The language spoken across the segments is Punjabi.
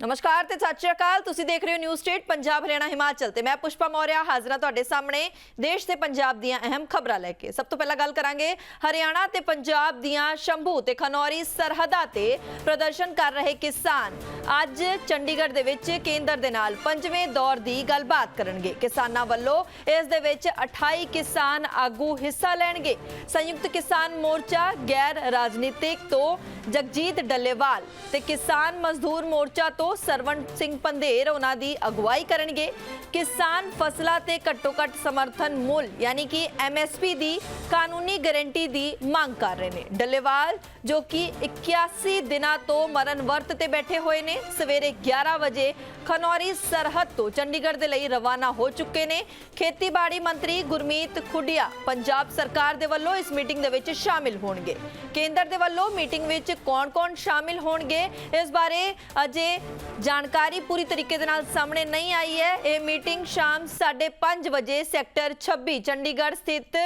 ਨਮਸਕਾਰ ਤੇ ਸਤਿ ਸ਼੍ਰੀ ਅਕਾਲ। ਤੁਸੀਂ ਦੇਖ ਰਹੇ ਹੋ ਨਿਊਜ਼ ਸਟੇਟ ਪੰਜਾਬ, ਹਰਿਆਣਾ, ਹਿਮਾਚਲ ਤੇ ਮੈਂ ਪੁਸ਼ਪਾ ਮੌਰਿਆ ਹਾਜ਼ਰ ਤੁਹਾਡੇ ਸਾਹਮਣੇ ਦੇਸ਼ ਤੇ ਪੰਜਾਬ ਦੀਆਂ ਅਹਿਮ ਖਬਰਾਂ ਲੈ ਕੇ। ਸਭ ਤੋਂ ਪਹਿਲਾਂ ਗੱਲ ਕਰਾਂਗੇ ਹਰਿਆਣਾ ਤੇ ਪੰਜਾਬ ਦੀਆਂ ਸ਼ੰਭੂ ਤੇ ਖਨੌਰੀ ਸਰਹੱਦਾਂ ਤੇ ਪ੍ਰਦਰਸ਼ਨ ਕਰ ਰਹੇ ਕਿਸਾਨ। ਅੱਜ ਚੰਡੀਗੜ੍ਹ ਦੇ ਵਿੱਚ ਕੇਂਦਰ ਦੇ ਨਾਲ ਪੰਜਵੇਂ ਦੌਰ ਦੀ ਗੱਲਬਾਤ ਕਰਨਗੇ। ਕਿਸਾਨਾਂ ਵੱਲੋਂ ਇਸ ਦੇ ਵਿੱਚ 28 ਕਿਸਾਨ ਆਗੂ ਹਿੱਸਾ ਲੈਣਗੇ। ਸੰਯੁਕਤ ਕਿਸਾਨ ਮੋਰਚਾ ਗੈਰ ਰਾਜਨੀਤਿਕ ਤੋਂ ਜਗਜੀਤ ਡੱਲੇਵਾਲ ਤੇ ਕਿਸਾਨ ਮਜ਼ਦੂਰ ਮੋਰਚਾ ਤੋਂ ਸਰਵਣ ਸਿੰਘ ਪੰਧੇਰ ਉਹਨਾਂ ਦੀ ਅਗਵਾਈ ਕਰਨਗੇ। ਕਿਸਾਨ ਫਸਲਾਂ ਤੇ ਘੱਟੋ ਘੱਟ ਸਮਰਥਨ ਮੁੱਲ, ਯਾਨੀ ਕਿ ਐਮਐਸਪੀ ਦੀ ਕਾਨੂੰਨੀ ਗਾਰੰਟੀ ਦੀ ਮੰਗ ਕਰ ਰਹੇ ਨੇ। ਡੱਲੇਵਾਲ, ਜੋ ਕਿ 81 ਦਿਨਾਂ ਤੋਂ ਮਰਨ ਵਰਤ ਤੇ ਬੈਠੇ ਹੋਏ ਨੇ, ਸਵੇਰੇ 11 ਵਜੇ ਖਨੌਰੀ ਸਰਹੱਦ ਤੋਂ ਚੰਡੀਗੜ੍ਹ ਦੇ ਲਈ ਰਵਾਨਾ ਹੋ ਚੁੱਕੇ ਨੇ। ਖੇਤੀਬਾੜੀ ਮੰਤਰੀ ਗੁਰਮੀਤ ਖੁੱਡੀਆ ਪੰਜਾਬ ਸਰਕਾਰ ਦੇ ਵੱਲੋਂ ਇਸ ਮੀਟਿੰਗ ਦੇ ਵਿੱਚ ਸ਼ਾਮਿਲ ਹੋਣਗੇ। ਕੇਂਦਰ ਦੇ ਵੱਲੋਂ ਮੀਟਿੰਗ ਵਿੱਚ ਕੌਣ-ਕੌਣ ਸ਼ਾਮਿਲ ਹੋਣਗੇ, ਇਸ ਬਾਰੇ ਅਜੇ ਜਾਣਕਾਰੀ ਪੂਰੀ ਤਰੀਕੇ ਦੇ ਨਾਲ ਸਾਹਮਣੇ ਨਹੀਂ ਆਈ ਹੈ। ਇਹ ਮੀਟਿੰਗ ਸ਼ਾਮ 5:30 ਵਜੇ ਸੈਕਟਰ 26 ਚੰਡੀਗੜ੍ਹ ਸਥਿਤ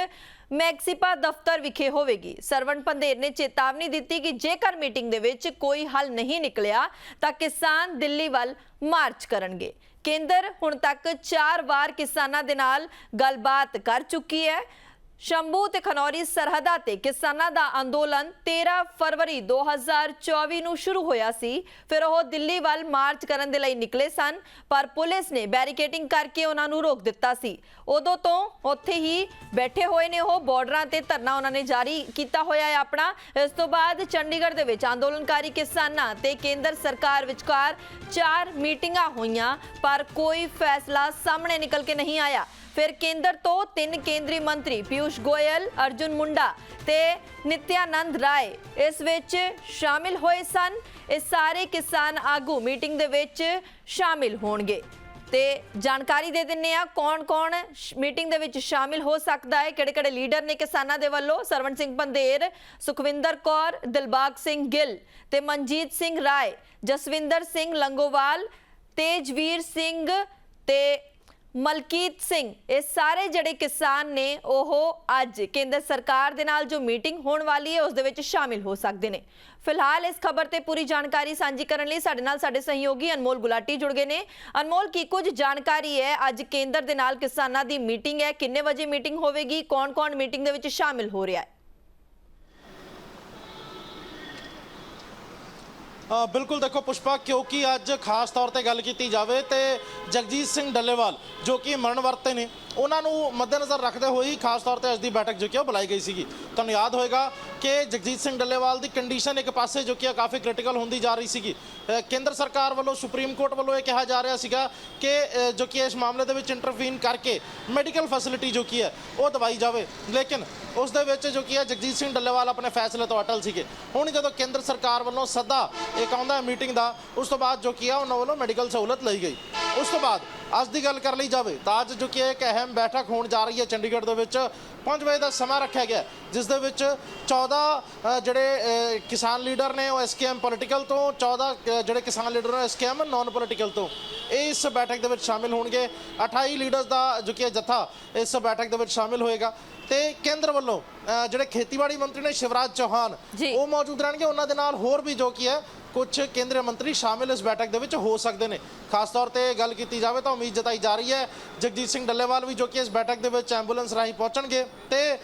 ਮੈਕਸੀਪਾ ਦਫ਼ਤਰ ਵਿਖੇ ਹੋਵੇਗੀ। ਸਰਵਣ ਪੰਧੇਰ ਨੇ ਚੇਤਾਵਨੀ ਦਿੱਤੀ ਕਿ ਜੇਕਰ ਮੀਟਿੰਗ ਦੇ ਵਿੱਚ ਕੋਈ ਹੱਲ ਨਹੀਂ ਨਿਕਲਿਆ, ਤਾਂ ਕਿਸਾਨ ਦਿੱਲੀ ਵੱਲ ਮਾਰਚ ਕਰਨਗੇ। ਕੇਂਦਰ ਹੁਣ ਤੱਕ 4 ਵਾਰ ਕਿਸਾਨਾਂ ਦੇ ਨਾਲ ਗੱਲਬਾਤ ਕਰ ਚੁੱਕੀ ਹੈ। ਸ਼ੰਭੂ ਤੇ ਖਨੌਰੀ ਸਰਹੱਦਾਂ ਤੇ ਕਿਸਾਨਾਂ ਦਾ ਅੰਦੋਲਨ 13 ਫਰਵਰੀ 2024 ਨੂੰ ਸ਼ੁਰੂ ਹੋਇਆ ਸੀ। ਫਿਰ ਉਹ ਦਿੱਲੀ ਵੱਲ ਮਾਰਚ ਕਰਨ ਦੇ ਲਈ ਨਿਕਲੇ ਸਨ, ਪਰ ਪੁਲਿਸ ਨੇ ਬੈਰੀਕੇਡਿੰਗ ਕਰਕੇ ਉਹਨਾਂ ਨੂੰ ਰੋਕ ਦਿੱਤਾ ਸੀ। ਉਦੋਂ ਤੋਂ ਉੱਥੇ ਹੀ ਬੈਠੇ ਹੋਏ ਨੇ ਉਹ, ਬਾਰਡਰਾਂ ਤੇ ਧਰਨਾ ਉਹਨਾਂ ਨੇ ਜਾਰੀ ਕੀਤਾ ਹੋਇਆ ਹੈ ਆਪਣਾ। ਇਸ ਤੋਂ ਬਾਅਦ ਚੰਡੀਗੜ੍ਹ ਦੇ ਵਿੱਚ ਅੰਦੋਲਨਕਾਰੀ ਕਿਸਾਨਾਂ ਤੇ ਕੇਂਦਰ ਸਰਕਾਰ ਵਿਚਕਾਰ ਚਾਰ ਮੀਟਿੰਗਾਂ ਹੋਈਆਂ, ਪਰ ਕੋਈ ਫੈਸਲਾ ਸਾਹਮਣੇ ਨਿਕਲ ਕੇ ਨਹੀਂ ਆਇਆ। ਫਿਰ ਕੇਂਦਰ ਤੋਂ ਤਿੰਨ ਕੇਂਦਰੀ ਮੰਤਰੀ ਪਿਊਸ਼ ਗੋਇਲ, ਅਰਜੁਨ ਮੁੰਡਾ ਤੇ ਨਿਤਿਆਨੰਦ ਰਾਏ ਇਸ ਵਿੱਚ ਸ਼ਾਮਿਲ ਹੋਏ ਸਨ। ਇਹ ਸਾਰੇ ਕਿਸਾਨ ਆਗੂ ਮੀਟਿੰਗ ਦੇ ਵਿੱਚ ਸ਼ਾਮਿਲ ਹੋਣਗੇ। ਤੇ ਜਾਣਕਾਰੀ ਦੇ ਦਿੰਨੇ ਆ, ਕੌਣ-ਕੌਣ ਮੀਟਿੰਗ ਦੇ ਵਿੱਚ ਸ਼ਾਮਿਲ ਹੋ ਸਕਦਾ ਹੈ, ਕਿਹੜੇ-ਕਿਹੜੇ ਲੀਡਰ ਨੇ ਕਿਸਾਨਾਂ ਦੇ ਵੱਲੋਂ? ਸਰਵਣ ਸਿੰਘ ਪੰਧੇਰ ਸੁਖਵਿੰਦਰ ਕੌਰ, ਦਿਲਬਾਗ ਸਿੰਘ ਗਿੱਲ ਤੇ ਮਨਜੀਤ ਸਿੰਘ ਰਾਏ, ਜਸਵਿੰਦਰ ਸਿੰਘ ਲੰਗੋਵਾਲ, ਤੇਜਵੀਰ ਸਿੰਘ ਤੇ ਮਲਕੀਤ ਸਿੰਘ, ਇਹ ਸਾਰੇ ਜਿਹੜੇ ਕਿਸਾਨ ਨੇ, ਉਹ ਅੱਜ ਕੇਂਦਰ ਸਰਕਾਰ ਦੇ ਨਾਲ ਜੋ ਮੀਟਿੰਗ ਹੋਣ ਵਾਲੀ ਹੈ, ਉਸ ਦੇ ਵਿੱਚ ਸ਼ਾਮਿਲ ਹੋ ਸਕਦੇ ਨੇ। ਫਿਲਹਾਲ ਇਸ ਖਬਰ ਤੇ ਪੂਰੀ ਜਾਣਕਾਰੀ ਸਾਂਝੀ ਕਰਨ ਲਈ ਸਾਡੇ ਨਾਲ ਸਾਡੇ ਸਹਿਯੋਗੀ ਅਨਮੋਲ ਗੁਲਾਟੀ ਜੁੜ ਗਏ ਨੇ। ਅਨਮੋਲ, ਕੀ ਕੁਝ ਜਾਣਕਾਰੀ ਹੈ? ਅੱਜ ਕੇਂਦਰ ਦੇ ਨਾਲ ਕਿਸਾਨਾਂ ਦੀ ਮੀਟਿੰਗ ਹੈ। ਕਿੰਨੇ ਵਜੇ ਮੀਟਿੰਗ ਹੋਵੇਗੀ? ਕੌਣ-ਕੌਣ ਮੀਟਿੰਗ ਦੇ ਵਿੱਚ ਸ਼ਾਮਿਲ ਹੋ ਰਿਹਾ ਹੈ? ਬਿਲਕੁਲ ਦੇਖੋ ਪੁਸ਼ਪਾ, ਕਿਉਂਕਿ ਅੱਜ ਖਾਸ ਤੌਰ ਤੇ ਗੱਲ ਕੀਤੀ ਜਾਵੇ ਤੇ ਜਗਜੀਤ ਸਿੰਘ ਡੱਲੇਵਾਲ, ਜੋ ਕਿ ਮਰਨ ਵਰਤੇ ਨੇ ਉਹਨਾਂ ਨੂੰ ਮੱਦੇਨਜ਼ਰ ਰੱਖਦੇ ਹੋਏ ਖਾਸ ਤੌਰ ਤੇ ਅੱਜ ਦੀ ਬੈਠਕ ਜੋ ਕਿ ਉਹ ਬੁਲਾਈ ਗਈ ਸੀਗੀ। ਤੁਹਾਨੂੰ ਯਾਦ ਹੋਏਗਾ ਕਿ ਜਗਜੀਤ ਸਿੰਘ ਡੱਲੇਵਾਲ ਦੀ ਕੰਡੀਸ਼ਨ ਇੱਕ ਪਾਸੇ ਜੋ ਕਿ ਆ ਕਾਫੀ ਕ੍ਰਿਟੀਕਲ ਹੁੰਦੀ ਜਾ ਰਹੀ ਸੀਗੀ। ਕੇਂਦਰ ਸਰਕਾਰ ਵੱਲੋਂ, ਸੁਪਰੀਮ ਕੋਰਟ ਵੱਲੋਂ ਇਹ ਕਿਹਾ ਜਾ ਰਿਹਾ ਸੀਗਾ ਕਿ ਜੋ ਕਿ ਇਸ ਮਾਮਲੇ ਦੇ ਵਿੱਚ ਇੰਟਰਵੀਨ ਕਰਕੇ ਮੈਡੀਕਲ ਫੈਸਿਲਿਟੀ ਜੋ ਕੀ ਹੈ, ਉਹ ਦਵਾਈ ਜਾਵੇ। ਲੇਕਿਨ ਉਸ ਦੇ ਵਿੱਚ ਜੋ ਕੀ ਹੈ, ਜਗਜੀਤ ਸਿੰਘ ਡੱਲੇਵਾਲ ਆਪਣੇ ਫੈਸਲੇ ਤੋਂ ਅਟਲ ਸੀਗੇ। ਹੁਣ ਜਦੋਂ ਕੇਂਦਰ ਸਰਕਾਰ ਵੱਲੋਂ ਸੱਦਾ ਇੱਕ ਆਉਂਦਾ ਮੀਟਿੰਗ ਦਾ, ਉਸ ਤੋਂ ਬਾਅਦ ਜੋ ਕੀ ਹੈ, ਉਹਨਾਂ ਵੱਲੋਂ ਮੈਡੀਕਲ ਸਹੂਲਤ ਲਈ ਗਈ। ਉਸ ਤੋਂ ਬਾਅਦ ਅੱਜ ਦੀ ਗੱਲ ਕਰ ਲਈ ਜਾਵੇ ਤਾਂ ਅੱਜ ਜੋ ਕਿ ਇੱਕ ਅਹਿਮ ਬੈਠਕ ਹੋਣ ਜਾ ਰਹੀ ਹੈ ਚੰਡੀਗੜ੍ਹ ਦੇ ਵਿੱਚ 5 ਵਜੇ ਦਾ ਸਮਾਂ ਰੱਖਿਆ ਗਿਆ ਜਿਸ ਦੇ ਵਿੱਚ 14 ਅ, ਜਿਹੜੇ ਕਿਸਾਨ ਲੀਡਰ ਨੇ ਉਹ ਐਸਕੇਐਮ ਪੋਲੀਟੀਕਲ ਤੋਂ 14 ਅ, ਜਿਹੜੇ ਕਿਸਾਨ ਲੀਡਰ ਨੇ ਐਸਕੇਐਮ ਨਾਨ ਪੋਲੀਟੀਕਲ ਤੋਂ ਇਸ ਬੈਠਕ ਦੇ ਵਿੱਚ ਸ਼ਾਮਿਲ ਹੋਣਗੇ। 28 ਲੀਡਰਸ ਦਾ ਜੋ ਕਿ ਜਥਾ ਇਸ ਬੈਠਕ ਦੇ ਵਿੱਚ ਸ਼ਾਮਿਲ ਹੋਏਗਾ। ਤੇ ਕੇਂਦਰ ਵੱਲੋਂ ਜਿਹੜੇ ਖੇਤੀਬਾੜੀ ਮੰਤਰੀ ਨੇ ਸ਼ਿਵਰਾਜ ਚੌਹਾਨ। ਉਹ ਮੌਜੂਦ ਰਹਿਣਗੇ। ਉਹਨਾਂ ਦੇ ਨਾਲ ਹੋਰ ਵੀ ਜੋ ਕੀ ਹੈ ਕੁਝ ਕੇਂਦਰੀ ਮੰਤਰੀ ਸ਼ਾਮਿਲ ਇਸ ਬੈਠਕ ਦੇ ਵਿੱਚ ਹੋ ਸਕਦੇ ਨੇ। ਖਾਸ ਤੌਰ ਤੇ ਗੱਲ ਕੀਤੀ ਜਾਵੇ ਤਾਂ ਉਮੀਦ ਜਤਾਈ ਜਾ ਰਹੀ ਹੈ, ਜਗਜੀਤ ਸਿੰਘ ਡੱਲੇਵਾਲ ਵੀ ਜੋ ਕਿ ਇਸ ਬੈਠਕ ਦੇ ਵਿੱਚ ਐਂਬੂਲੈਂਸ ਰਾਹੀਂ ਪਹੁੰਚਣਗੇ ਤੇ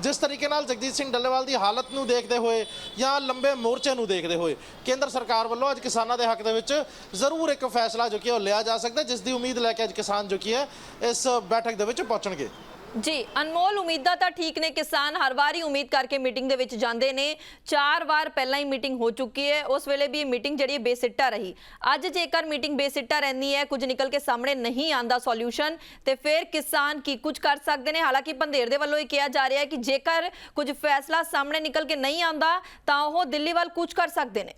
ਜਿਸ ਤਰੀਕੇ ਨਾਲ ਜਗਜੀਤ ਸਿੰਘ ਡੱਲੇਵਾਲ ਦੀ ਹਾਲਤ ਨੂੰ ਦੇਖਦੇ ਹੋਏ ਜਾਂ ਲੰਬੇ ਮੋਰਚੇ ਨੂੰ ਦੇਖਦੇ ਹੋਏ, ਕੇਂਦਰ ਸਰਕਾਰ ਵੱਲੋਂ ਅੱਜ ਕਿਸਾਨਾਂ ਦੇ ਹੱਕ ਦੇ ਵਿੱਚ ਜ਼ਰੂਰ ਇੱਕ ਫੈਸਲਾ ਜੋ ਕਿ ਉਹ ਲਿਆ ਜਾ ਸਕਦਾ, ਜਿਸ ਦੀ ਉਮੀਦ ਲੈ ਕੇ ਅੱਜ ਕਿਸਾਨ ਜੋ ਕਿ ਹੈ, ਇਸ ਬੈਠਕ ਦੇ ਵਿੱਚ ਪਹੁੰਚਣਗੇ। ਜੀ, ਅਨਮੋਲ ਉਮੀਦਾਂ ਤਾਂ ਠੀਕ ਨੇ ਕਿਸਾਨ, ਹਰ ਵਾਰ ਹੀ ਉਮੀਦ ਕਰਕੇ ਮੀਟਿੰਗ ਦੇ ਵਿੱਚ ਜਾਂਦੇ ਨੇ। ਚਾਰ ਵਾਰ ਪਹਿਲਾਂ ਹੀ ਮੀਟਿੰਗ ਹੋ ਚੁੱਕੀ ਹੈ। ਉਸ ਵੇਲੇ ਵੀ ਇਹ ਮੀਟਿੰਗ ਜਿਹੜੀ ਹੈ ਬੇਸਿੱਟਾ ਰਹੀ। ਅੱਜ ਜੇਕਰ ਮੀਟਿੰਗ ਬੇਸਿੱਟਾ ਰਹਿੰਦੀ ਹੈ, ਕੁਝ ਨਿਕਲ ਕੇ ਸਾਹਮਣੇ ਨਹੀਂ ਆਂਦਾ ਸੋਲੂਸ਼ਨ ਤੇ ਫਿਰ ਕਿਸਾਨ ਕੀ ਕੁਝ ਕਰ ਸਕਦੇ ਨੇ? ਹਾਲਾਂਕਿ ਪੰਧੇਰ ਦੇ ਵੱਲੋਂ ਇਹ ਕਿਹਾ ਜਾ ਰਿਹਾ ਹੈ ਕਿ ਜੇਕਰ ਕੁਝ ਫੈਸਲਾ ਸਾਹਮਣੇ ਨਿਕਲ ਕੇ ਨਹੀਂ ਆਂਦਾ ਤਾਂ ਉਹ ਦਿੱਲੀ ਵੱਲ ਕੁਝ ਕਰ ਸਕਦੇ ਨੇ।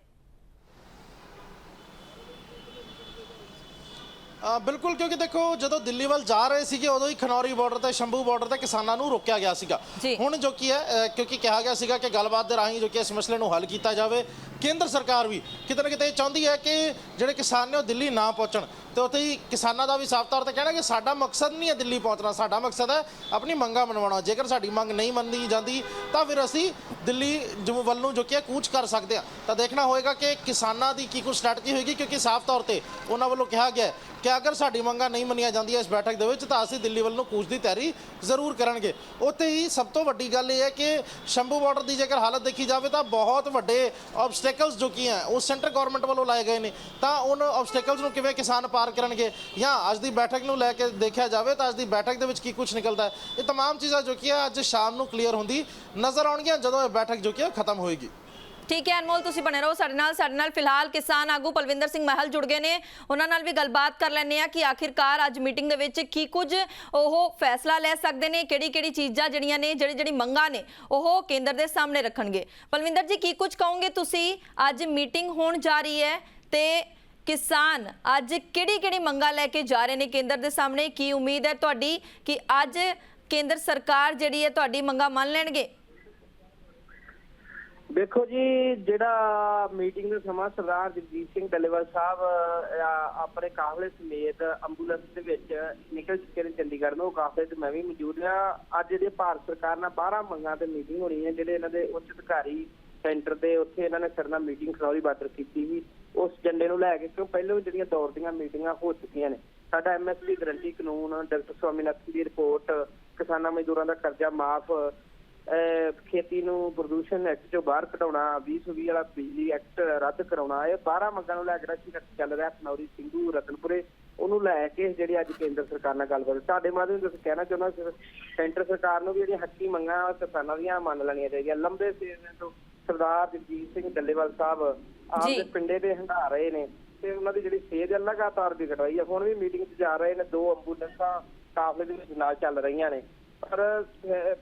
ਬਿਲਕੁਲ ਕਿਉਂਕਿ ਦੇਖੋ ਜਦੋਂ ਦਿੱਲੀ ਵੱਲ ਜਾ ਰਹੇ ਸੀਗੇ ਉਦੋਂ ਹੀ ਖਨੌਰੀ ਬਾਰਡਰ ਤੇ ਸ਼ੰਭੂ ਬਾਰਡਰ ਤੇ ਕਿਸਾਨਾਂ ਨੂੰ ਰੋਕਿਆ ਗਿਆ ਸੀਗਾ। ਹੁਣ ਜੋ ਕੀ ਹੈ ਕਿਉਂਕਿ ਕਿਹਾ ਗਿਆ ਸੀਗਾ ਕਿ ਗੱਲਬਾਤ ਦੇ ਰਾਹੀਂ ਜੋ ਕਿ ਇਸ ਮਸਲੇ ਨੂੰ ਹੱਲ ਕੀਤਾ ਜਾਵੇ ਕੇਂਦਰ ਸਰਕਾਰ ਵੀ ਕਿਤੇ ਨਾ ਕਿਤੇ ਇਹ ਚਾਹੁੰਦੀ ਹੈ ਕਿ ਜਿਹੜੇ ਕਿਸਾਨ ਨੇ ਉਹ ਦਿੱਲੀ ਨਾ ਪਹੁੰਚਣ ਤੇ ਉੱਥੇ ਹੀ ਕਿਸਾਨਾਂ ਦਾ ਵੀ ਸਾਫ਼ ਤੌਰ ਤੇ ਕਹਿਣਾ ਕਿ ਸਾਡਾ ਮਕਸਦ ਨਹੀਂ ਹੈ ਦਿੱਲੀ ਪਹੁੰਚਣਾ, ਸਾਡਾ ਮਕਸਦ ਹੈ ਆਪਣੀ ਮੰਗਾਂ ਮਨਵਾਉਣਾ, ਜੇਕਰ ਸਾਡੀ ਮੰਗ ਨਹੀਂ ਮੰਨੀ ਜਾਂਦੀ ਤਾਂ ਫਿਰ ਅਸੀਂ ਦਿੱਲੀ ਜੋ ਵੱਲ ਨੂੰ ਜੋ ਕਿ ਕੂਚ ਕਰ ਸਕਦੇ ਹਾਂ। ਤਾਂ ਦੇਖਣਾ ਹੋਏਗਾ ਕਿ ਕਿਸਾਨਾਂ ਦੀ ਕੀ ਕੁਝ ਸਟ੍ਰੈਟਜੀ ਹੋਏਗੀ, ਕਿਉਂਕਿ ਸਾਫ਼ ਤੌਰ ਤੇ ਉਹਨਾਂ ਵੱਲੋਂ ਕਿਹਾ ਗਿਆ ਕਿ ਅਗਰ ਸਾਡੀ ਮੰਗਾਂ ਨਹੀਂ ਮੰਨੀਆਂ ਜਾਂਦੀਆਂ ਇਸ ਬੈਠਕ ਦੇ ਵਿੱਚ ਤਾਂ ਅਸੀਂ ਦਿੱਲੀ ਵੱਲ ਨੂੰ ਕੂਚ ਦੀ ਤਿਆਰੀ ਜ਼ਰੂਰ ਕਰਨਗੇ। ਉੱਥੇ ਹੀ ਸਭ ਤੋਂ ਵੱਡੀ ਗੱਲ ਇਹ ਹੈ ਕਿ ਸ਼ੰਭੂ ਬਾਰਡਰ ਦੀ ਜੇਕਰ ਹਾਲਤ ਦੇਖੀ ਜਾਵੇ ਤਾਂ ਬਹੁਤ ਵੱਡੇ ਆਬਸਟੈਕਲਸ ਜੋ ਕੀ ਹੈ ਉਹ ਸੈਂਟਰ ਗਵਰਨਮੈਂਟ ਵੱਲੋਂ ਲਾਏ ਗਏ ਨੇ ਤਾਂ ਉਹਨਾਂ ਆਬਸਟੈਕਲਸ ਨੂੰ ਕਿਵੇਂ ਕਿਸਾਨ ਪਾਰ ਕਰਨਗੇ ਜਾਂ ਅੱਜ ਦੀ ਬੈਠਕ ਨੂੰ ਲੈ ਕੇ ਦੇਖਿਆ ਜਾਵੇ ਤਾਂ ਅੱਜ ਦੀ ਬੈਠਕ ਦੇ ਵਿੱਚ ਕੀ ਕੁਝ ਨਿਕਲਦਾ ਹੈ ਇਹ तमाम ਚੀਜ਼ਾਂ ਜੋ ਕੀ ਹੈ ਅੱਜ ਸ਼ਾਮ ਨੂੰ ਕਲੀਅਰ ਹੁੰਦੀ ਨਜ਼ਰ ਆਉਣਗੀਆਂ ਜਦੋਂ ਇਹ ਬੈਠਕ ਜੋ ਕੀ ਹੈ ਖਤਮ ਹੋਏਗੀ ਠੀਕ ਹੈ ਅਨਮੋਲ, ਤੁਸੀਂ ਬਣੇ ਰਹੋ ਸਾਡੇ ਨਾਲ। ਸਾਡੇ ਨਾਲ ਫਿਲਹਾਲ ਕਿਸਾਨ ਆਗੂ ਪਲਵਿੰਦਰ ਸਿੰਘ ਮਹਿਲ ਜੁੜ ਗਏ ਨੇ। ਉਹਨਾਂ ਨਾਲ ਵੀ ਗੱਲਬਾਤ ਕਰ ਲੈਂਦੇ ਆ ਕਿ ਆਖਿਰਕਾਰ ਅੱਜ ਮੀਟਿੰਗ ਦੇ ਵਿੱਚ ਕੀ ਕੁਝ ਉਹ ਫੈਸਲਾ ਲੈ ਸਕਦੇ ਨੇ ਕਿਹੜੀ ਕਿਹੜੀ ਚੀਜ਼ਾਂ ਜਿਹੜੀਆਂ ਨੇ ਜਿਹੜੀ ਜਿਹੜੀ ਮੰਗਾਂ ਨੇ, ਉਹ ਕੇਂਦਰ ਦੇ ਸਾਹਮਣੇ ਰੱਖਣਗੇ। ਪਲਵਿੰਦਰ ਜੀ, ਕੀ ਕੁਝ ਕਹੋਗੇ ਤੁਸੀਂ? ਅੱਜ ਮੀਟਿੰਗ ਹੋਣ ਜਾ ਰਹੀ ਹੈ ਤੇ ਕਿਸਾਨ ਅੱਜ ਕਿਹੜੀ ਕਿਹੜੀ ਮੰਗਾਂ ਲੈ ਕੇ ਜਾ ਰਹੇ ਨੇ ਕੇਂਦਰ ਦੇ ਸਾਹਮਣੇ? ਕੀ ਉਮੀਦ ਹੈ ਤੁਹਾਡੀ ਕਿ ਅੱਜ ਕੇਂਦਰ ਸਰਕਾਰ ਜਿਹੜੀ ਹੈ ਤੁਹਾਡੀ ਮੰਗਾਂ ਮੰਨ ਲੈਣਗੇ? ਦੇਖੋ ਜੀ, ਜਿਹੜਾ ਮੀਟਿੰਗ ਦਾ ਸਮਾਂ ਸਰਦਾਰ ਜਗਜੀਤ ਸਿੰਘ ਡੱਲੇਵਾਲ ਸਾਹਿਬ ਆਪਣੇ ਕਾਫਲੇ ਸਮੇਤ ਐਂਬੂਲੈਂਸ ਦੇ ਵਿੱਚ ਨਿਕਲ ਚੁੱਕੇ ਨੇ ਚੰਡੀਗੜ੍ਹ ਨੂੰ, ਉਹ ਕਾਫਲੇ ਤੇ ਮੈਂ ਵੀ ਮੌਜੂਦ ਹਾਂ। ਅੱਜ ਜਿਹੜੇ ਭਾਰਤ ਸਰਕਾਰ ਨਾਲ 12 ਮੰਗਾਂ ਤੇ ਮੀਟਿੰਗ ਹੋਣੀ ਹੈ ਜਿਹੜੇ ਇਹਨਾਂ ਦੇ ਉੱਚ ਅਧਿਕਾਰੀ ਸੈਂਟਰ ਦੇ ਉੱਥੇ ਇਹਨਾਂ ਨੇ ਸਾਡੇ ਨਾਲ ਮੀਟਿੰਗ ਖਰੌਲੀ ਬਾਦਰ ਕੀਤੀ ਸੀ। ਉਸ ਝੰਡੇ ਨੂੰ ਲੈ ਕੇ ਕਿਉਂ ਪਹਿਲਾਂ ਵੀ ਜਿਹੜੀਆਂ ਦੌਰ ਦੀਆਂ ਮੀਟਿੰਗਾਂ ਹੋ ਚੁੱਕੀਆਂ ਨੇ। ਸਾਡਾ ਐਮਐਸਪੀ ਗਰੰਟੀ ਕਾਨੂੰਨ, ਡਾਕਟਰ ਸਵਾਮੀਨਾਥਨ ਦੀ ਰਿਪੋਰਟ ਕਿਸਾਨਾਂ ਮਜ਼ਦੂਰਾਂ ਦਾ ਕਰਜ਼ਾ ਮਾਫ ਖੇਤੀ ਨੂੰ ਪ੍ਰਦੂਸ਼ਣ ਐਕਟ ਚੋਂ ਬਾਹਰ ਕਢਾਉਣਾ 2020 ਵਾਲਾ ਬਿਜਲੀ ਐਕਟ ਰੱਦ ਕਰਾਉਣਾ ਇਹ 12 ਮੰਗਾਂ ਨੂੰ ਲੈ ਕੇ ਜਿਹੜਾ ਚੱਲ ਰਿਹਾ ਖਨੌਰੀ ਸਿੰਘੂ ਰਤਨਪੁਰੇ ਉਹਨੂੰ ਲੈ ਕੇ ਜਿਹੜੀ ਅੱਜ ਕੇਂਦਰ ਸਰਕਾਰ ਨਾਲ ਗੱਲਬਾਤ ਤੁਹਾਡੇ ਮਾਧਿਅਮ ਤੋਂ ਕਹਿਣਾ ਚਾਹੁੰਦਾ ਸਿਰ- ਸੈਂਟਰ ਸਰਕਾਰ ਨੂੰ ਵੀ ਜਿਹੜੀਆਂ ਹੱਕੀ ਮੰਗਾਂ ਕਿਸਾਨਾਂ ਦੀਆਂ ਮੰਨ ਲੈਣੀਆਂ ਚਾਹੀਦੀਆਂ। ਲੰਬੇ ਸਮੇਂ ਤੋਂ ਸਰਦਾਰ ਜਗਜੀਤ ਸਿੰਘ ਡੱਲੇਵਾਲ ਸਾਹਿਬ ਆਪ। ਦੇ ਪਿੰਡੇ ਦੇ ਹੰਢਾ ਰਹੇ ਨੇ ਤੇ ਉਹਨਾਂ ਦੀ ਜਿਹੜੀ ਸਿਹਤ ਹੈ ਲਗਾਤਾਰ ਵਿਗੜ ਰਹੀ ਹੈ। ਹੁਣ ਵੀ ਮੀਟਿੰਗ 'ਚ ਜਾ ਰਹੇ ਨੇ ਦੋ ਐਂਬੂਲੈਂਸਾਂ ਕਾਫਲੇ ਦੇ ਵਿੱਚ ਨਾਲ ਚੱਲ ਰਹੀਆਂ ਨੇ। ਪਰ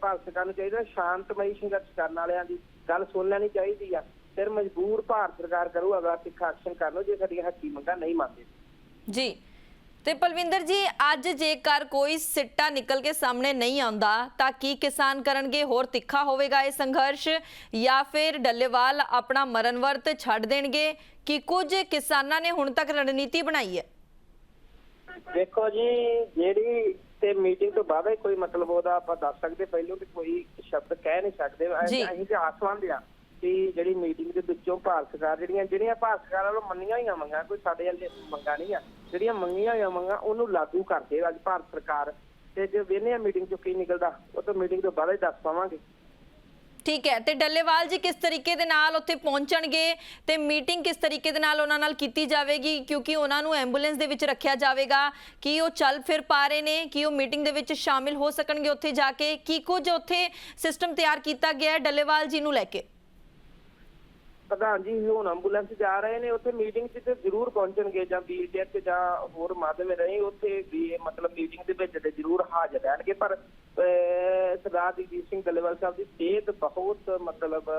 ਭਾਰਤ ਸਰਕਾਰ ਨੂੰ ਚਾਹੀਦਾ ਸ਼ਾਂਤਮਈ ਸੰਘਰਸ਼ ਕਰਨ ਵਾਲਿਆਂ ਦੀ ਗੱਲ ਸੁਣ ਲੈਣੀ ਚਾਹੀਦੀ ਆ। ਫਿਰ ਮਜਬੂਰ ਭਾਰਤ ਸਰਕਾਰ ਕਰੂ ਅਗਲਾ ਤਿੱਖਾ ਐਕਸ਼ਨ ਕਰ ਲਓ ਜੇ ਸਾਡੀਆਂ ਹੱਕੀ ਮੰਗਾਂ ਨਹੀਂ ਮੰਨਦੇ। ਜੀ। ਤੇ ਪਲਵਿੰਦਰ ਜੀ ਅੱਜ ਜੇਕਰ ਕੋਈ ਸਿੱਟਾ ਨਿਕਲ ਕੇ ਸਾਹਮਣੇ ਨਹੀਂ ਆਉਂਦਾ ਤਾਂ ਕੀ ਕਿਸਾਨ ਕਰਨਗੇ? ਹੋਰ ਤਿੱਖਾ ਹੋਵੇਗਾ ਇਹ ਸੰਘਰਸ਼? ਜਾਂ ਫਿਰ ਡੱਲੇਵਾਲ ਆਪਣਾ ਮਰਨ ਵਰਤ ਛੱਡ ਦੇਣਗੇ? ਕਿ ਕੁਝ ਕਿਸਾਨਾਂ ਨੇ ਹੁਣ ਤੱਕ ਰਣਨੀਤੀ ਬਣਾਈ ਹੈ? ਦੇਖੋ ਜੀ ਜਿਹੜੀ ਤੇ ਮੀਟਿੰਗ ਤੋਂ ਬਾਅਦ ਹੀ ਕੋਈ ਮਤਲਬ ਉਹਦਾ ਆਪਾਂ ਦੱਸ ਸਕਦੇ ਪਹਿਲਾਂ ਕਿ ਕੋਈ ਸ਼ਬਦ ਕਹਿ ਨਹੀਂ ਸਕਦੇ। ਅਸੀਂ ਤੇ ਆਸਵੰਦ ਆ ਕਿ ਜਿਹੜੀ ਮੀਟਿੰਗ ਦੇ ਵਿੱਚੋਂ ਭਾਰਤ ਸਰਕਾਰ ਜਿਹੜੀਆਂ ਜਿਹੜੀਆਂ ਭਾਰਤ ਸਰਕਾਰ ਵੱਲੋਂ ਮੰਨੀਆਂ ਹੋਈਆਂ ਮੰਗਾਂ ਕੋਈ ਸਾਡੇ ਵਾਲੇ ਮੰਗਾਂ ਨਹੀਂ ਆ ਜਿਹੜੀਆਂ ਮੰਗੀਆਂ ਹੋਈਆਂ ਮੰਗਾਂ ਉਹਨੂੰ ਲਾਗੂ ਕਰਦੇ ਅੱਜ ਭਾਰਤ ਸਰਕਾਰ। ਤੇ ਜੇ ਵੇਨੇ ਆ ਮੀਟਿੰਗ ਚੋਂ ਕੀ ਨਿਕਲਦਾ ਉਹ ਤਾਂ ਮੀਟਿੰਗ ਤੋਂ ਬਾਅਦ ਹੀ ਦੱਸ ਪਾਵਾਂਗੇ। ਠੀਕ ਹੈ, ਤੇ ਡੱਲੇਵਾਲ ਜੀ ਕਿਸ ਤਰੀਕੇ ਦੇ ਨਾਲ ਉੱਥੇ ਪਹੁੰਚਣਗੇ ਤੇ ਮੀਟਿੰਗ ਕਿਸ ਤਰੀਕੇ ਦੇ ਨਾਲ ਉਹਨਾਂ ਨਾਲ ਕੀਤੀ ਜਾਵੇਗੀ? ਕਿਉਂਕਿ ਉਹਨਾਂ ਨੂੰ ਐਂਬੂਲੈਂਸ ਦੇ ਵਿੱਚ ਰੱਖਿਆ ਜਾਵੇਗਾ। ਕੀ ਉਹ ਚੱਲ ਫਿਰ ਪਾ ਰਹੇ ਨੇ? ਕੀ ਉਹ ਮੀਟਿੰਗ ਦੇ ਵਿੱਚ ਸ਼ਾਮਿਲ ਹੋ ਸਕਣਗੇ ਉੱਥੇ ਜਾ ਕੇ? ਕੀ ਕੁਝ ਉੱਥੇ ਸਿਸਟਮ ਤਿਆਰ ਕੀਤਾ ਗਿਆ ਹੈ ਡੱਲੇਵਾਲ ਜੀ ਨੂੰ ਲੈ ਕੇ? ਪ੍ਰਧਾਨ ਜੀ, ਹੁਣ ਐਂਬੂਲੈਂਸ ਜਾ ਰਹੇ ਨੇ, ਉੱਥੇ ਮੀਟਿੰਗ 'ਚ ਤੇ ਜ਼ਰੂਰ ਪਹੁੰਚਣਗੇ ਜਾਂ ਵੀਲਚੇਅਰ 'ਚ ਜਾਂ ਹੋਰ ਮਾਧਿਅਮ ਰਹੀ, ਉੱਥੇ ਵੀ ਮਤਲਬ ਮੀਟਿੰਗ ਦੇ ਵਿੱਚ ਤੇ ਜ਼ਰੂਰ ਹਾਜ਼ਰ ਰਹਿਣਗੇ। ਪਰ ਸਰਦਾਰ ਜਗਜੀਤ ਸਿੰਘ ਡੱਲੇਵਾਲ ਸਾਹਿਬ ਦੀ ਸਿਹਤ ਬਹੁਤ ਮਤਲਬ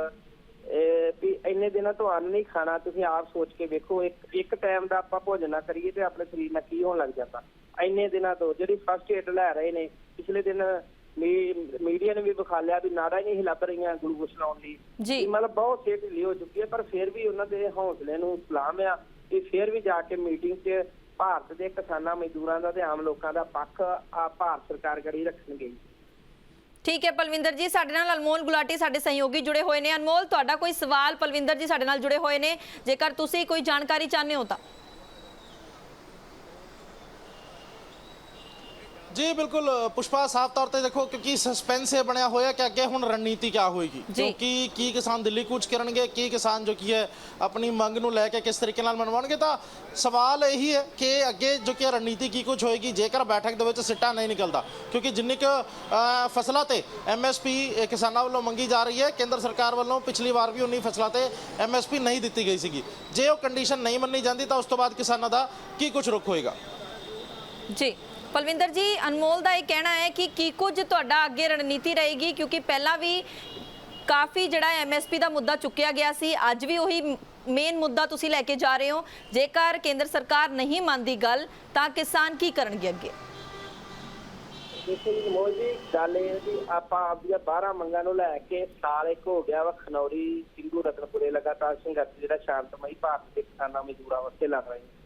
ਵੀ ਇੰਨੇ ਦਿਨਾਂ ਤੋਂ ਅੰਨ ਨਹੀਂ ਖਾਣਾ, ਤੁਸੀਂ ਆਪ ਸੋਚ ਕੇ ਵੇਖੋ, ਇੱਕ ਇੱਕ ਟਾਈਮ ਦਾ ਆਪਾਂ ਭੋਜਨ ਨਾ ਕਰੀਏ ਤੇ ਆਪਣੇ ਸਰੀਰ ਨਾਲ ਕੀ ਹੋਣ ਲੱਗ ਜਾਂਦਾ। ਇੰਨੇ ਦਿਨਾਂ ਤੋਂ, ਜਿਹੜੀ ਫਸਟ ਏਡ ਲੈ ਰਹੇ ਨੇ, ਪਿਛਲੇ ਦਿਨ ਮੀਡੀਆ ਨੇ ਵੀ ਵਿਖਾ ਲਿਆ ਵੀ ਨਾੜਾ ਹੀ ਨਹੀਂ ਲੱਭ ਰਹੀਆਂ ਗਲੂਕੋਸ ਲਾਉਣ ਲਈ। ਜੀ। ਮਤਲਬ ਬਹੁਤ ਸਿਹਤ ਢਿੱਲੀ ਹੋ ਚੁੱਕੀ ਹੈ ਪਰ ਫਿਰ ਵੀ ਉਹਨਾਂ ਦੇ ਹੌਸਲੇ ਨੂੰ ਸਲਾਮ ਆ ਕਿ ਫਿਰ ਵੀ ਜਾ ਕੇ ਮੀਟਿੰਗ 'ਚ ਭਾਰਤ ਦੇ ਕਿਸਾਨਾਂ ਮਜ਼ਦੂਰਾਂ ਦਾ ਤੇ ਆਮ ਲੋਕਾਂ ਦਾ ਪੱਖ ਆ ਭਾਰਤ ਸਰਕਾਰ ਗੜੀ ਰੱਖਣਗੇ। ਠੀਕ ਹੈ ਪਲਵਿੰਦਰ ਜੀ ਸਾਡੇ ਨਾਲ ਅਨਮੋਲ ਗੁਲਾਟੀ ਸਾਡੇ ਸਹਿਯੋਗੀ ਜੁੜੇ ਹੋਏ ਨੇ। ਅਨਮੋਲ ਤੁਹਾਡਾ ਕੋਈ ਸਵਾਲ ਪਲਵਿੰਦਰ ਜੀ ਸਾਡੇ ਨਾਲ ਜੁੜੇ ਹੋਏ ਨੇ? ਜੇਕਰ ਤੁਸੀਂ ਕੋਈ ਜਾਣਕਾਰੀ ਚਾਹੁੰਦੇ ਹੋ ਤਾਂ। ਜੀ ਬਿਲਕੁਲ ਪੁਸ਼ਪਾ ਸਾਫ਼ ਤੌਰ ਤੇ ਦੇਖੋ ਕਿਉਂਕਿ ਸਸਪੈਂਸ ਇਹ ਬਣਿਆ ਹੋਇਆ ਕਿ ਅੱਗੇ ਹੁਣ ਰਣਨੀਤੀ ਕੀ ਹੋਏਗੀ। ਕਿਉਂਕਿ ਕੀ ਕਿਸਾਨ ਦਿੱਲੀ ਕੂਚ ਕਰਨਗੇ? ਕੀ ਕਿਸਾਨ ਜੋ ਕੀ ਹੈ ਆਪਣੀ ਮੰਗ ਨੂੰ ਲੈ ਕੇ ਕਿਸ ਤਰੀਕੇ ਨਾਲ ਮਨਵਾਉਣਗੇ? ਤਾਂ ਸਵਾਲ ਇਹੀ ਹੈ ਕਿ ਅੱਗੇ ਜੋ ਕੀ ਰਣਨੀਤੀ ਕੀ ਕੁਝ ਹੋਏਗੀ? ਜੇਕਰ ਬੈਠਕ ਦੇ ਵਿੱਚ ਸਿੱਟਾ ਨਹੀਂ ਨਿਕਲਦਾ। ਕਿਉਂਕਿ ਜਿੰਨੀ ਕੁ ਫਸਲਾਂ ਤੇ ਐਮਐਸਪੀ ਕਿਸਾਨਾਂ ਵੱਲੋਂ ਮੰਗੀ ਜਾ ਰਹੀ ਹੈ ਕੇਂਦਰ ਸਰਕਾਰ ਵੱਲੋਂ ਪਿਛਲੀ ਵਾਰ ਵੀ ਉਨੀ ਫਸਲਾਂ ਤੇ ਐਮਐਸਪੀ ਨਹੀਂ ਦਿੱਤੀ ਗਈ ਸੀਗੀ। ਜੇ ਉਹ ਕੰਡੀਸ਼ਨ ਨਹੀਂ ਮੰਨੀ ਜਾਂਦੀ ਤਾਂ ਉਸ ਤੋਂ ਬਾਅਦ ਕਿਸਾਨਾਂ ਦਾ ਕੀ ਕੁਝ ਰੁਖ ਹੋਏਗਾ? ਜੀ। ਪਲਵਿੰਦਰ ਜੀ, ਅਨਮੋਲ ਦਾ ਇਹ ਕਹਿਣਾ ਹੈ ਕਿ ਕੀ ਕੁਝ ਤੁਹਾਡਾ ਅੱਗੇ ਰਣਨੀਤੀ ਰਹੇਗੀ? ਕਿਉਂਕਿ ਪਹਿਲਾਂ ਵੀ ਕਾਫੀ ਜਿਹੜਾ ਐਮਐਸਪੀ ਦਾ ਮੁੱਦਾ ਚੁੱਕਿਆ ਗਿਆ ਸੀ। ਅੱਜ ਵੀ ਉਹੀ ਮੇਨ ਮੁੱਦਾ ਤੁਸੀਂ ਲੈ ਕੇ ਜਾ ਰਹੇ ਹੋ। ਜੇਕਰ ਕੇਂਦਰ ਸਰਕਾਰ ਨਹੀਂ ਮੰਨਦੀ ਗੱਲ, ਤਾਂ ਕਿਸਾਨ ਕੀ ਕਰਨਗੇ ਅੱਗੇ? ਦੇਖੋ ਜੀ ਗੱਲ ਇਹ ਕਿ ਆਪਾਂ ਆਪਦੀਆਂ 12 ਮੰਗਾਂ ਨੂੰ ਲੈ ਕੇ ਸਾਲ ਇੱਕ ਹੋ ਗਿਆ ਵਾ ਖਨੌਰੀ, ਸਿੰਘੂ ਰਤਨਪੁਰੇ ਲਗਾਤਾਰ ਸੰਘਰਸ਼, ਜਿਹੜਾ ਸ਼ਾਂਤਮਈ ਭਾਰਤ ਦੇ ਕਿਸਾਨਾਂ ਮਜ਼ਦੂਰਾਂ ਵਾਸਤੇ ਲੜ ਰਹੇ ਨੇ।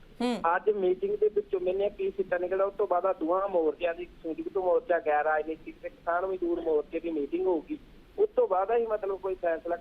ਅੱਜ ਮੀਟਿੰਗ ਦੇ ਵਿੱਚੋਂ ਮੈਨੇ ਕੀ ਸਿੱਟਾ ਨਿਕਲਿਆ ਉਸ ਤੋਂ ਬਾਅਦ ਆਹ ਦੋਹਾਂ ਮੋਰਚਿਆਂ ਦੀ ਸੰਯੁਕਤ ਮੋਰਚਾ ਗੈਰ ਰਾਜਨੀਤਿਕ ਤੇ ਕਿਸਾਨ ਮਜ਼ਦੂਰ ਮੋਰਚੇ ਦੀ ਮੀਟਿੰਗ ਹੋਊਗੀ। ਉਸ ਤੋਂ ਬਾਅਦ ਹੀ ਮਤਲਬ ਕੋਈ ਫੈਸਲਾ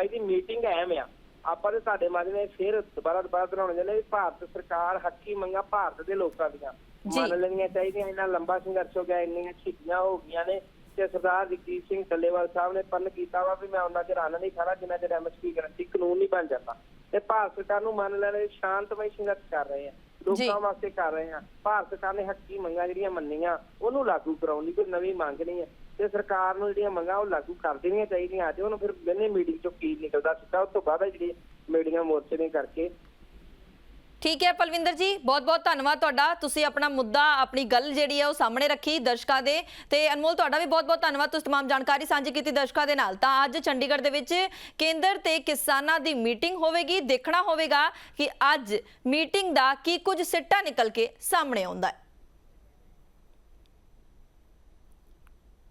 ਅੱਜ ਦੀ ਮੀਟਿੰਗ ਅਹਿਮ ਆ। ਆਪਾਂ ਤੇ ਸਾਡੇ ਮਾਝੇ ਫਿਰ ਦੁਬਾਰਾ ਦੁਬਾਰਾ ਬਣਾਉਣੇ ਵੀ ਭਾਰਤ ਸਰਕਾਰ ਹੱਕੀ ਮੰਗਾ ਭਾਰਤ ਦੇ ਲੋਕਾਂ ਦੀਆਂ। ਮੰਨ ਲੈਣੀਆਂ ਚਾਹੀਦੀਆਂ ਇੰਨਾ ਲੰਬਾ ਸੰਘਰਸ਼ ਹੋ ਗਿਆ ਇੰਨੀਆਂ ਛਿੱਟੀਆਂ ਹੋ ਗਈਆਂ ਨੇ ਤੇ ਸਰਦਾਰ ਜਗਜੀਤ ਸਿੰਘ ਟੱਲੇਵਾਲ ਸਾਹਿਬ ਨੇ ਪੰਨ ਕੀਤਾ ਵਾ ਵੀ ਮੈਂ ਉਹਨਾਂ ਚਿਰ ਅੰਨ ਨਹੀਂ ਖਾਣਾ ਜਿੰਨਾ ਚਿਰ ਐਮਐਸਪੀ ਗਰੰਟੀ ਕਾਨੂੰਨ ਨਹੀਂ ਬਣ ਜਾਂਦਾ। ਤੇ ਭਾਰਤ ਸਰਕਾਰ ਨੂੰ ਮੰਨ ਲੈਣੇ ਸ਼ਾਂਤਮਈ ਸੰਘਰਸ਼ ਕਰ ਰਹੇ ਆ। ਲੋਕਾਂ ਵਾਸਤੇ ਕਰ ਰਹੇ ਆ। ਭਾਰਤ ਸਰਕਾਰ ਨੇ ਹੱਕੀ ਮੰਗਾਂ ਜਿਹੜੀਆਂ ਮੰਨੀਆਂ ਉਹਨੂੰ ਲਾਗੂ ਕਰਾਉਣ ਦੀ ਕੋਈ ਨਵੀਂ ਮੰਗ ਨਹੀਂ ਹੈ ਤੇ ਸਰਕਾਰ ਨੂੰ ਜਿਹੜੀਆਂ ਮੰਗਾਂ ਉਹ ਲਾਗੂ ਕਰ ਦੇਣੀਆਂ ਚਾਹੀਦੀਆਂ। ਅੱਜ ਉਹਨੂੰ ਫਿਰ ਬਿਨੇ ਮੀਟਿੰਗ ਚੋਂ ਕੀ ਨਿਕਲਦਾ ਸਿੱਧਾ ਉਸ ਤੋਂ ਬਾਅਦ ਜਿਹੜੀ ਮੀਟਿੰਗਾਂ ਮੋਰਚੇ ਨੇ ਕਰਕੇ ਠੀਕ ਹੈ ਪਲਵਿੰਦਰ ਜੀ ਬਹੁਤ ਬਹੁਤ ਧੰਨਵਾਦ ਤੁਹਾਡਾ ਤੁਸੀਂ ਆਪਣਾ ਮੁੱਦਾ ਆਪਣੀ ਗੱਲ ਜਿਹੜੀ ਹੈ ਉਹ ਸਾਹਮਣੇ ਰੱਖੀ ਦਰਸ਼ਕਾਂ ਦੇ ਤੇ ਅਨਮੋਲ ਤੁਹਾਡਾ ਵੀ ਬਹੁਤ ਬਹੁਤ ਧੰਨਵਾਦ ਤੁਸੀਂ तमाम ਜਾਣਕਾਰੀ ਸਾਂਝੀ ਕੀਤੀ ਦਰਸ਼ਕਾਂ ਦੇ ਨਾਲ ਤਾਂ ਅੱਜ ਚੰਡੀਗੜ੍ਹ ਦੇ ਵਿੱਚ ਕੇਂਦਰ ਤੇ ਕਿਸਾਨਾਂ ਦੀ ਮੀਟਿੰਗ ਹੋਵੇਗੀ ਦੇਖਣਾ ਹੋਵੇਗਾ ਕਿ ਅੱਜ ਮੀਟਿੰਗ ਦਾ ਕੀ ਕੁਝ ਸਿੱਟਾ ਨਿਕਲ ਕੇ ਸਾਹਮਣੇ ਆਉਂਦਾ ਹੈ